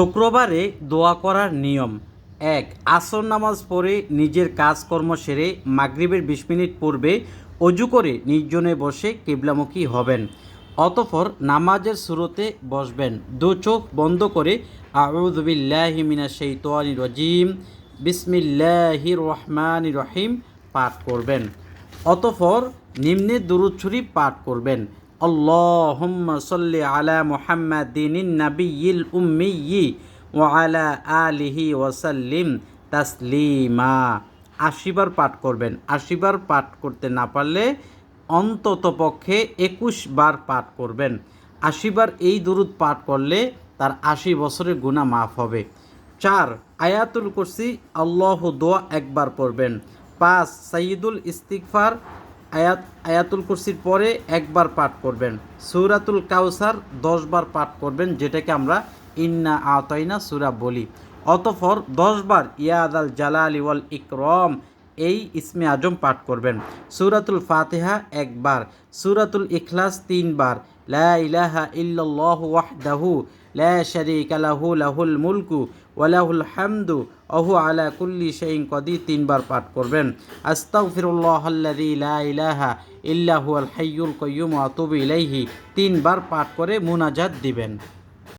শুক্রবারে দোয়া করার নিয়ম। এক, আসর নামাজ পড়ে নিজের কাজকর্ম সেরে মাগরিবের বিশ মিনিট পূর্বে অজু করে নির্জনে বসে কেবলামুখী হবেন। অতঃপর নামাজের শুরুতে বসবেন। দু, চোখ বন্ধ করে আউদুবিল্লাহি মিনা শৈতানি রজিম, বিসমিল্লাহি রহমান রহিম পাঠ করবেন। অতঃপর নিম্নে দুরুদ শরীফ পাঠ করবেন। সাল্লি আলা মুহাম্মাদিন নাবিয়িল উম্মিয়্যি ওয়া আলা আলিহি ওয়াসাল্লিম তাসলিমা। আশিবার পাঠ করবেন। আশিবার পাঠ করতে না পারলে অন্তত পক্ষে একুশ বার পাঠ করবেন। আশিবার এই দুরুদ পাঠ করলে তার আশি বছরের গুণা মাফ হবে। চার, আয়াতুল কুরসি আল্লাহ দোয়া একবার পড়বেন। পাঁচ সাইয়দুল ইস্তিগফার আয়াত, আয়াতুল কুরসির পরে একবার পাঠ করবেন। সুরাতুল কাউসার দশবার পাঠ করবেন, যেটাকে আমরা ইন্না আতাইনা সুরা বলি। অতফর দশবার ইয়াদ আল জালালি ওয়াল ইকরম এই ইসমে আজম পাঠ করবেন। সুরাতুল ফাতেহা একবার, সূরাতুল ইখলাস তিনবার। লা ইলাহা ইল্লাল্লাহু ওয়াহদাহু লা শারীকা লাহু, লাহুল মুলকু ওয়া লাহুল হামদু অহু আলা কুল্লি শাইইন কদির, তিনবার পাঠ করবেন। আস্তাগফিরুল্লাহাল্লাযী লা ইলাহা ইল্লা হুয়াল হাইয়ুল কাইয়্যুম ওয়া আতুবু ইলাইহি, তিনবার পাঠ করে মুনাজাত দিবেন।